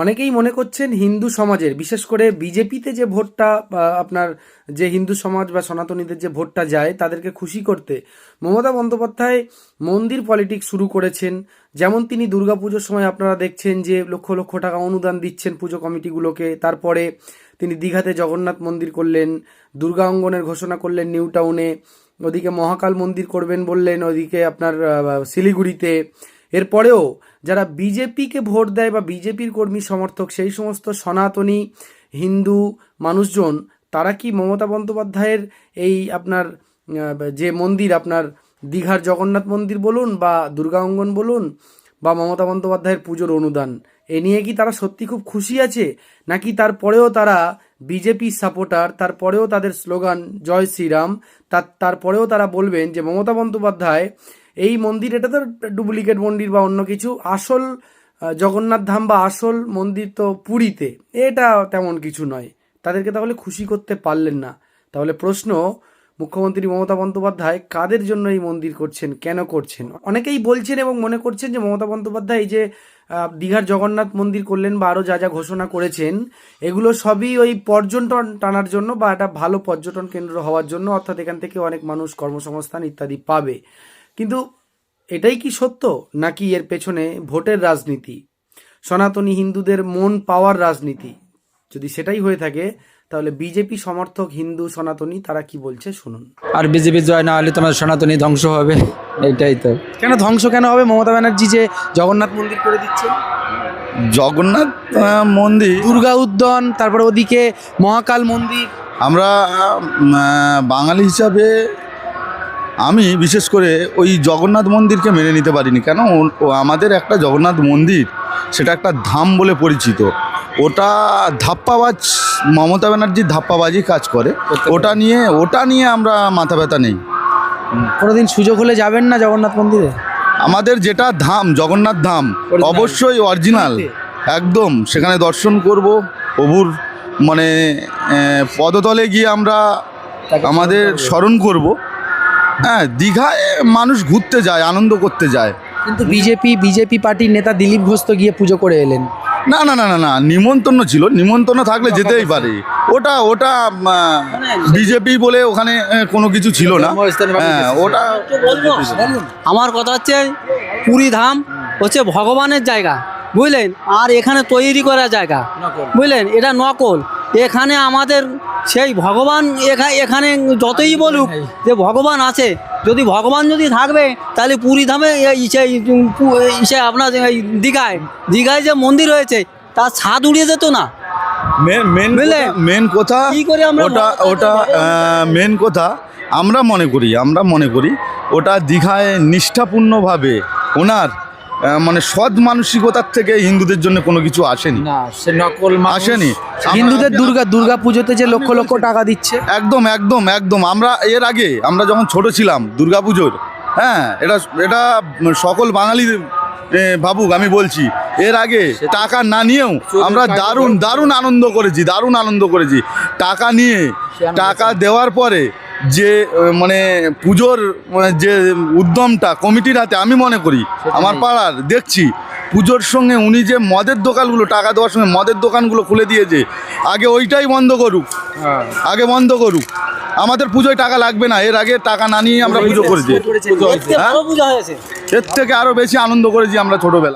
অনেকেই মনে করছেন হিন্দু সমাজের, বিশেষ করে বিজেপিতে যে ভোটটা আপনার যে হিন্দু সমাজ বা সনাতনীদের যে ভোটটা যায় তাদেরকে খুশি করতে, মমতা বন্দ্যোপাধ্যায় মন্দির পলিটিক্স শুরু করেছেন। যেমন তিনি দুর্গাপুজোর সময় আপনারা দেখছেন যে লক্ষ লক্ষ টাকা অনুদান দিচ্ছেন পুজো কমিটিগুলোকে। তারপরে তিনি দীঘাতে জগন্নাথ মন্দির করলেন, দুর্গা অঙ্গনের ঘোষণা করলেন নিউ টাউনে। ওদিকে মহাকাল মন্দির করবেন বললেন, ওদিকে আপনার শিলিগুড়িতে। এরপরেও যারা বিজেপিকে ভোট দেয় বা বিজেপির কর্মী সমর্থক, সেই সমস্ত সনাতনী হিন্দু মানুষজন, তারা কি মমতা বন্দ্যোপাধ্যায়ের এই আপনার যে মন্দির, আপনার দীঘার জগন্নাথ মন্দির বলুন বা দুর্গা অঙ্গন বলুন বা মমতা বন্দ্যোপাধ্যায়ের পুজোর অনুদান, এ নিয়ে কি তারা সত্যি খুব খুশি আছে? নাকি তারপরেও তারা বিজেপি সাপোর্টার, তারপরেও তাদের স্লোগান, জয় শ্রীরাম তার, তারপরেও তারা বলবেন যে মমতা বন্দ্যোপাধ্যায় এই মন্দির এটা তো ডুপ্লিকেট মন্দির বা অন্য কিছু। আসল জগন্নাথ ধাম বা আসল মন্দির তো পুরীতে। এটা তেমন কিছু নয়। তাদেরকে তাহলে খুশি করতে পারলেন না। তাহলে প্রশ্ন, মুখ্যমন্ত্রী মমতা বন্দ্যোপাধ্যায় কাদের জন্য এই মন্দির করছেন, কেন করছেন? অনেকেই বলছেন এবং মনে করছেন যে মমতা বন্দ্যোপাধ্যায় এই যে দীঘার জগন্নাথ মন্দির করলেন বা আরও যা যা ঘোষণা করেছেন, এগুলো সবই ওই পর্যটন টানার জন্য বা একটা ভালো পর্যটন কেন্দ্র হওয়ার জন্য। অর্থাৎ এখান থেকে অনেক মানুষ কর্মসংস্থান ইত্যাদি পাবে। কিন্তু এটাই কি সত্য নাকি এর পেছনে ভোটের রাজনীতি? সনাতনী হিন্দুদের মন পাওয়ার রাজনীতি? যদি সেটাই হয়ে থাকে তাহলে বিজেপি সমর্থক হিন্দু সনাতনী তারা কি বলছে শুনুন। আর বিজেপি জয় না হলে তোমার সনাতনী ধ্বংস হবে। এটাই তো। কেন ধ্বংস কেন হবে? মমতা ব্যানার্জি যে জগন্নাথ মন্দির করে দিচ্ছে। জগন্নাথ মন্দির। দুর্গা উদ্যান তারপরে ওদিকে মহাকাল মন্দির। আমরা বাঙালি হিসাবে আমি বিশেষ করে ওই জগন্নাথ মন্দিরকে মেনে নিতে পারিনি। কেন? আমাদের একটা জগন্নাথ মন্দির সেটা একটা ধাম বলে পরিচিত। ওটা ধাপ্পাবাজ মমতা ব্যানার্জি ধাপ্পাবাজি কাজ করে। ওটা নিয়ে ওটা নিয়ে আমরা মাথা ব্যথা নেই। কোনোদিন সুযোগ হলে যাবেন না জগন্নাথ মন্দিরে? আমাদের যেটা ধাম জগন্নাথ ধাম অবশ্যই অরিজিনাল। একদম সেখানে দর্শন করব প্রভুর মানে পদতলে গিয়ে আমরা আমাদের স্মরণ করব। হ্যাঁ দীঘায় মানুষ ঘুরতে যায় আনন্দ করতে যায়। কিন্তু বিজেপি বিজেপি পার্টির নেতা দিলীপ ঘোষ তো গিয়ে পুজো করে এলেন। না না না না না নিমন্ত্রণ ছিল নিমন্ত্রণ থাকলে যেতেই পারে। ওটা ওটা বিজেপি বলে ওখানে কোনো কিছু ছিল না। হ্যাঁ ওটা আমার কথা হচ্ছে পুরী ধাম হচ্ছে ভগবানের জায়গা বুঝলেন? আর এখানে তৈরি করা জায়গা বুঝলেন? এটা নকল। এখানে আমাদের সেই ভগবান এখা- এখানে যতই বলুক যে ভগবান আছে যদি ভগবান যদি থাকবে তাহলে পুরী ধামে ইসে আপনার দীঘায় দীঘায় যে মন্দির রয়েছে তার ছাদ উড়িয়ে যেত না মেন মেন? মেন কথা ওটা ওটা মেন কথা আমরা মনে করি আমরা মনে করি ওটা দীঘায় নিষ্ঠাপূর্ণভাবে ওনার মানে সৎ মানসিকতার থেকে হিন্দুদের জন্য কোনো কিছু আসেনি। না সে নকল আসেনি। হিন্দুদের দুর্গা দুর্গা পুজোতে যে লক্ষ লক্ষ টাকা দিচ্ছে। একদম একদম একদম। আমরা এর আগে আমরা যখন ছোট ছিলাম দুর্গা পুজোর হ্যাঁ এটা এটা সকল বাঙালি ভাবুক আমি বলছি। এর আগে টাকা না নিয়েও আমরা দারুণ দারুণ আনন্দ করেছি দারুণ আনন্দ করেছি। টাকা নিয়ে টাকা দেওয়ার পরে যে মানে পুজোর মানে যে উদ্যমটা কমিটির হাতে আমি মনে করি আমার পাড়ার দেখছি পুজোর সঙ্গে উনি যে মদের দোকানগুলো টাকা দেওয়ার সঙ্গে মদের দোকানগুলো খুলে দিয়েছে আগে ওইটাই বন্ধ করুক হ্যাঁ। আগে বন্ধ করুক আমাদের পুজোয় টাকা লাগবে না এর আগে টাকা না নিয়ে আমরা পুজো করেছি। এর থেকে হ্যাঁ? বড় পূজা হয়েছে। এর থেকে আরও বেশি আনন্দ করেছি আমরা ছোটবেলা